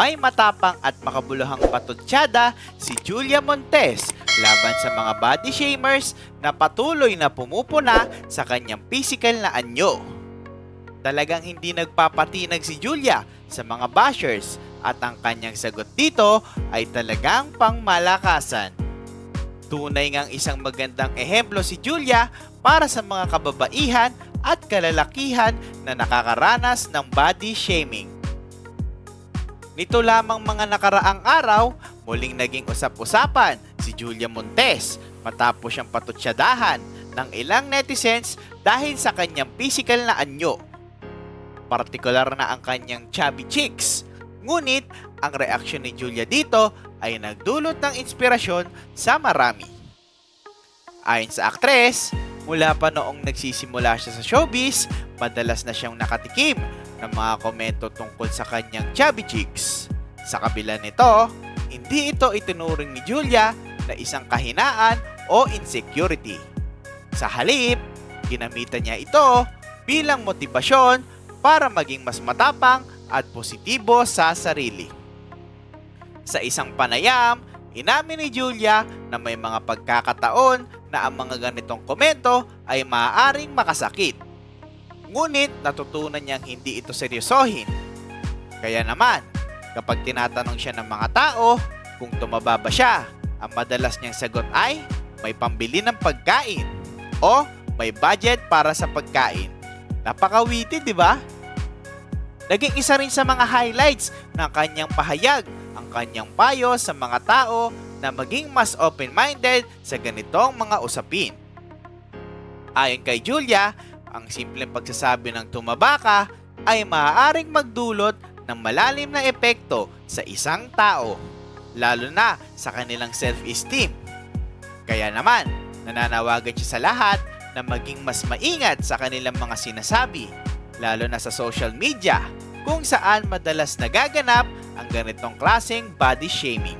may matapang at makabuluhang patutsada si Julia Montes laban sa mga body shamers na patuloy na pumupuna sa kanyang physical na anyo. Talagang hindi nagpapatinag si Julia sa mga bashers at ang kanyang sagot dito ay talagang pangmalakasan. Tunay ngang isang magandang ehemplo si Julia para sa mga kababaihan at kalalakihan na nakakaranas ng body shaming. Nito lamang mga nakaraang araw, muling naging usap-usapan si Julia Montes matapos siyang patutsyadahan ng ilang netizens dahil sa kanyang physical na anyo. Partikular na ang kanyang chubby cheeks. Ngunit ang reaksyon ni Julia dito ay nagdulot ng inspirasyon sa marami. Ayon sa aktres, mula pa noong nagsisimula siya sa showbiz, madalas na siyang nakatikim ng mga komento tungkol sa kanyang chubby cheeks. Sa kabila nito, hindi ito itinuring ni Julia na isang kahinaan o insecurity. Sa halip, ginamitan niya ito bilang motibasyon para maging mas matapang at positibo sa sarili. Sa isang panayam, inamin ni Julia na may mga pagkakataon na ang mga ganitong komento ay maaaring makasakit. Ngunit natutunan niyang hindi ito seryosohin. Kaya naman, kapag tinatanong siya ng mga tao kung tumaba ba siya, ang madalas niyang sagot ay may pambili ng pagkain o may budget para sa pagkain. Napakawiti, di ba? Naging isa rin sa mga highlights ng kanyang pahayag ang kanyang payo sa mga tao na maging mas open-minded sa ganitong mga usapin. Ayon kay Julia, ang simpleng pagsasabi ng tumaba ka ay maaaring magdulot ng malalim na epekto sa isang tao, lalo na sa kanilang self-esteem. Kaya naman, nananawagan siya sa lahat na maging mas maingat sa kanilang mga sinasabi, lalo na sa social media, kung saan madalas nagaganap ang ganitong klaseng body shaming.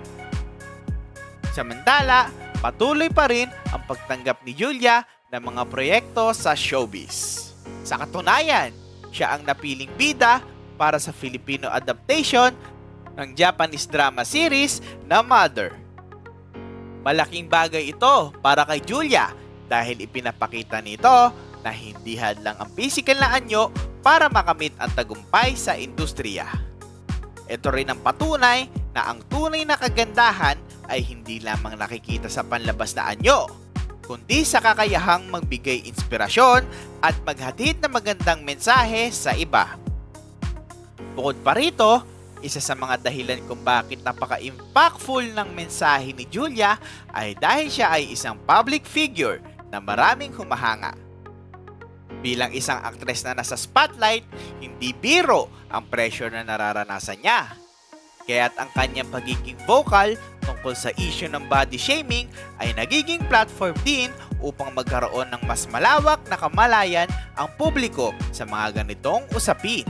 Samantala, patuloy pa rin ang pagtanggap ni Julia ng mga proyekto sa showbiz. Sa katunayan, siya ang napiling bida para sa Filipino adaptation ng Japanese drama series na Mother. Malaking bagay ito para kay Julia dahil ipinapakita nito na hindi hadlang ang physical na anyo para makamit ang tagumpay sa industriya. Ito rin ang patunay na ang tunay na kagandahan ay hindi lamang nakikita sa panlabas na anyo, kundi sa kakayahang magbigay inspirasyon at maghatid ng magandang mensahe sa iba. Bukod pa rito, isa sa mga dahilan kung bakit napaka-impactful ng mensahe ni Julia ay dahil siya ay isang public figure na maraming humahanga. Bilang isang aktres na nasa spotlight, hindi biro ang pressure na nararanasan niya. Kaya't ang kanyang pagiging vocal tungkol sa issue ng body shaming ay nagiging platform din upang magkaroon ng mas malawak na kamalayan ang publiko sa mga ganitong usapin.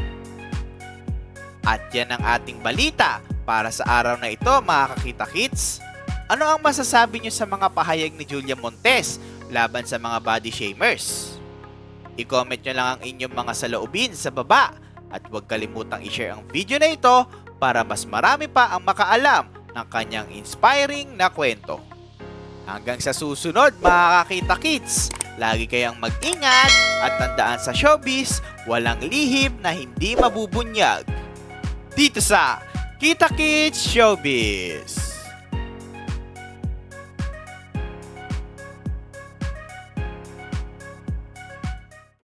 At yan ang ating balita para sa araw na ito mga kakita kids. Ano ang masasabi nyo sa mga pahayag ni Julia Montes laban sa mga body shamers? I-comment nyo lang ang inyong mga saloobin sa baba at huwag kalimutang i-share ang video na ito para mas marami pa ang makaalam ng kanyang inspiring na kwento. Hanggang sa susunod mga kakita kids, lagi kayang mag-ingat at tandaan sa showbiz, walang lihim na hindi mabubunyag. Dito sa Kita Kids Showbiz!